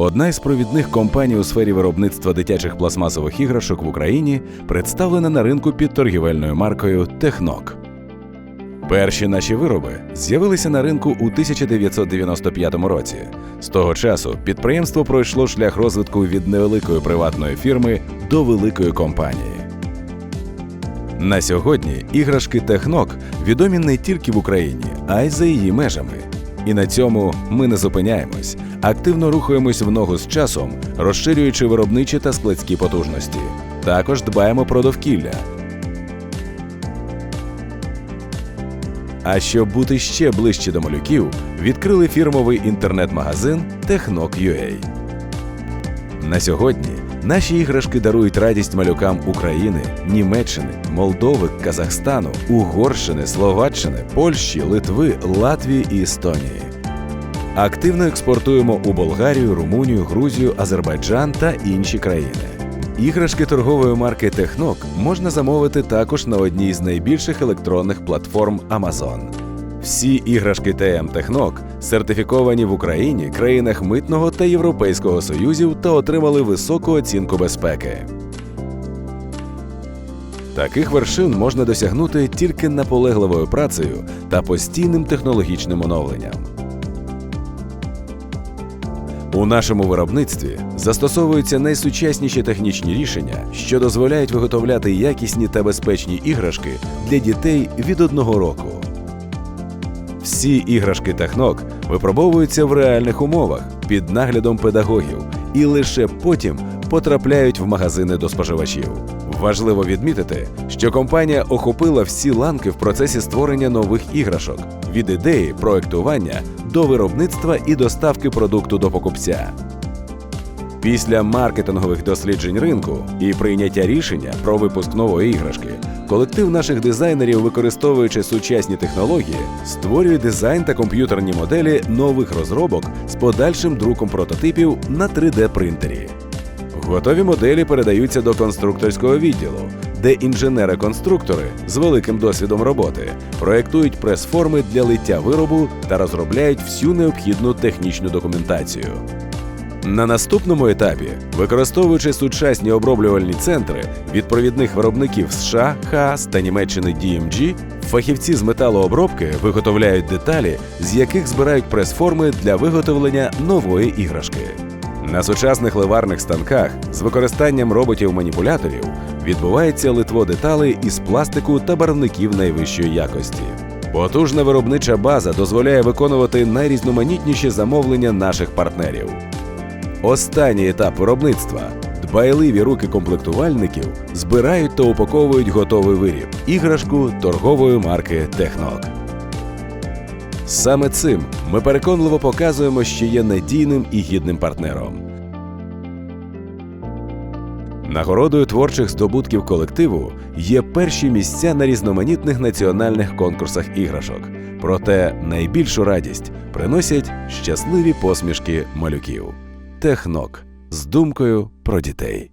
Одна із провідних компаній у сфері виробництва дитячих пластмасових іграшок в Україні представлена на ринку під торгівельною маркою Технок. Перші наші вироби з'явилися на ринку у 1995 році. З того часу підприємство пройшло шлях розвитку від невеликої приватної фірми до великої компанії. На сьогодні іграшки Технок відомі не тільки в Україні, а й за її межами. І на цьому ми не зупиняємось, активно рухаємось в ногу з часом, розширюючи виробничі та складські потужності. Також дбаємо про довкілля. А щоб бути ще ближче до малюків, відкрили фірмовий інтернет-магазин Технок.ua. На сьогодні наші іграшки дарують радість малюкам України, Німеччини, Молдови, Казахстану, Угорщини, Словаччини, Польщі, Литви, Латвії і Естонії. Активно експортуємо у Болгарію, Румунію, Грузію, Азербайджан та інші країни. Іграшки торгової марки Технок можна замовити також на одній з найбільших електронних платформ Amazon. Всі іграшки ТМ Технок сертифіковані в Україні, країнах Митного та Європейського Союзів та отримали високу оцінку безпеки. Таких вершин можна досягнути тільки наполегливою працею та постійним технологічним оновленням. У нашому виробництві застосовуються найсучасніші технічні рішення, що дозволяють виготовляти якісні та безпечні іграшки для дітей від одного року. Всі іграшки Технок випробовуються в реальних умовах під наглядом педагогів і лише потім потрапляють в магазини до споживачів. Важливо відмітити, що компанія охопила всі ланки в процесі створення нових іграшок від ідеї, проектування до виробництва і доставки продукту до покупця. Після маркетингових досліджень ринку і прийняття рішення про випуск нової іграшки, колектив наших дизайнерів, використовуючи сучасні технології, створює дизайн та комп'ютерні моделі нових розробок з подальшим друком прототипів на 3D-принтері. Готові моделі передаються до конструкторського відділу, де інженери-конструктори з великим досвідом роботи проєктують прес-форми для лиття виробу та розробляють всю необхідну технічну документацію. На наступному етапі, використовуючи сучасні оброблювальні центри від провідних виробників США, ХААС та Німеччини DMG, фахівці з металообробки виготовляють деталі, з яких збирають прес-форми для виготовлення нової іграшки. На сучасних ливарних станках з використанням роботів-маніпуляторів відбувається литво деталей із пластику та барвників найвищої якості. Потужна виробнича база дозволяє виконувати найрізноманітніші замовлення наших партнерів. Останній етап виробництва дбайливі руки комплектувальників збирають та упаковують готовий виріб іграшку торгової марки Технок. Саме цим ми переконливо показуємо, що є надійним і гідним партнером. Нагородою творчих здобутків колективу є перші місця на різноманітних національних конкурсах іграшок. Проте найбільшу радість приносять щасливі посмішки малюків. Технок з думкою про дітей.